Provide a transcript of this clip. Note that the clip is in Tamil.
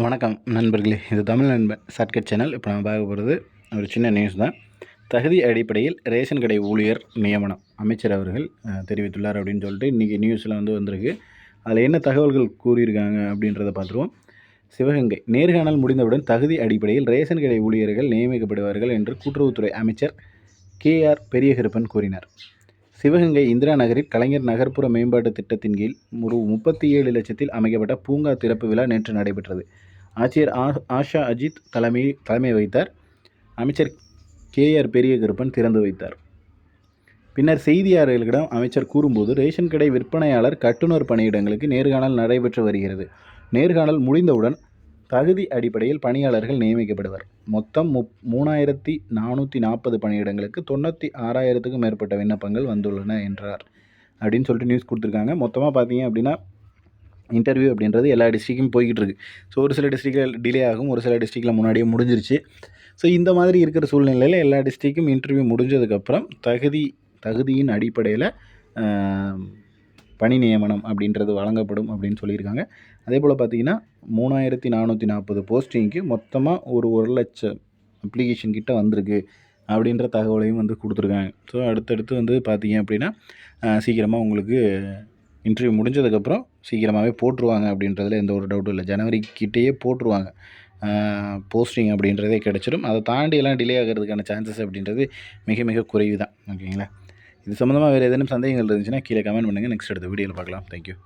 வணக்கம் நண்பர்களே இது தமிழ் நண்பன் சர்க்கட் சேனல் இப்போ நம்ம பார்க்க போகிறது ஒரு சின்ன நியூஸ் தான். தகுதி அடிப்படையில் ரேஷன் கடை ஊழியர் நியமனம். அமைச்சர் அவர்கள் தெரிவித்துள்ளார் அப்படின்னு சொல்லிட்டு இன்றைக்கி நியூஸில் வந்து வந்திருக்கு. அதில் என்ன தகவல்கள் கூறியிருக்காங்க அப்படின்றத பார்த்துருவோம். சிவகங்கை நேர்காணல் முடிந்தவுடன் தகுதி அடிப்படையில் ரேஷன் கடை ஊழியர்கள் நியமிக்கப்படுவார்கள் என்று கூட்டுறவுத்துறை அமைச்சர் கே ஆர் பெரியகருப்பன் கூறினார். சிவகங்கை இந்திரா நகரில் கலைஞர் நகர்ப்புற மேம்பாட்டு திட்டத்தின் கீழ் ஒரு முப்பத்தி ஏழு லட்சத்தில் அமைக்கப்பட்ட பூங்கா திறப்பு விழா நேற்று நடைபெற்றது. ஆட்சியர் ஆஷா அஜித் தலைமை தலைமை வைத்தார் அமைச்சர் கே ஆர் பெரியகருப்பன் திறந்து வைத்தார். பின்னர் செய்தியாளர்களிடம் அமைச்சர் கூறும்போது ரேஷன் கடை விற்பனையாளர் கட்டுநர் பணியிடங்களுக்கு நேர்காணல் நடைபெற்று வருகிறது. நேர்காணல் முடிந்தவுடன் தகுதி அடிப்படையில் பணியாளர்கள் நியமிக்கப்படுவர். மொத்தம் முப் மூணாயிரத்தி நானூற்றி நாற்பது பணியிடங்களுக்கு தொண்ணூற்றி ஆறாயிரத்துக்கும் மேற்பட்ட விண்ணப்பங்கள் வந்துள்ளன என்றார். அப்படின்னு சொல்லிட்டு நியூஸ் கொடுத்துருக்காங்க. மொத்தமாக பார்த்தீங்க அப்படின்னா இன்டர்வியூ அப்படின்றது எல்லா டிஸ்ட்ரிக்கும் போய்கிட்டு இருக்கு. ஸோ ஒரு சில டிஸ்ட்ரிக்டில் டிலே ஆகும். ஒரு சில டிஸ்ட்ரிக்டில் முன்னாடியே முடிஞ்சிருச்சு. ஸோ இந்த மாதிரி இருக்கிற சூழ்நிலையில் எல்லா டிஸ்ட்ரிக்கும் இன்டர்வியூ முடிஞ்சதுக்கப்புறம் தகுதி தகுதியின் அடிப்படையில் பணி நியமனம் அப்படின்றது வழங்கப்படும் அப்படின்னு சொல்லியிருக்காங்க. அதே போல் பார்த்தீங்கன்னா மூணாயிரத்தி நானூற்றி நாற்பது போஸ்டிங்க்கு மொத்தமாக ஒரு ஒரு லட்சம் அப்ளிகேஷன் கிட்ட வந்திருக்கு அப்படின்ற தகவலையும் வந்து கொடுத்துருக்காங்க. ஸோ அடுத்தடுத்து வந்து பார்த்தீங்க அப்படின்னா சீக்கிரமாக உங்களுக்கு இன்டர்வியூ முடிஞ்சதுக்கப்புறம் சீக்கிரமாகவே போட்டுருவாங்க அப்படின்றதுல எந்த ஒரு டவுட்டும் இல்லை. ஜனவரி கிட்டேயே போட்டுருவாங்க. போஸ்டிங் அப்படின்றதே கிடச்சிடும். அதை தாண்டி எல்லாம் டிலே ஆகிறதுக்கான சான்சஸ் அப்படின்றது மிக மிக குறைவு தான் ஓகேங்களா? இது சம்மந்தமாக வேறு ஏதேனும் சந்தேகங்கள் இருந்துச்சுன்னா கீழே கமெண்ட் பண்ணுங்கள் நெக்ஸ்ட் அடுத்த வீடியோவில் பார்க்கலாம். தேங்க்யூ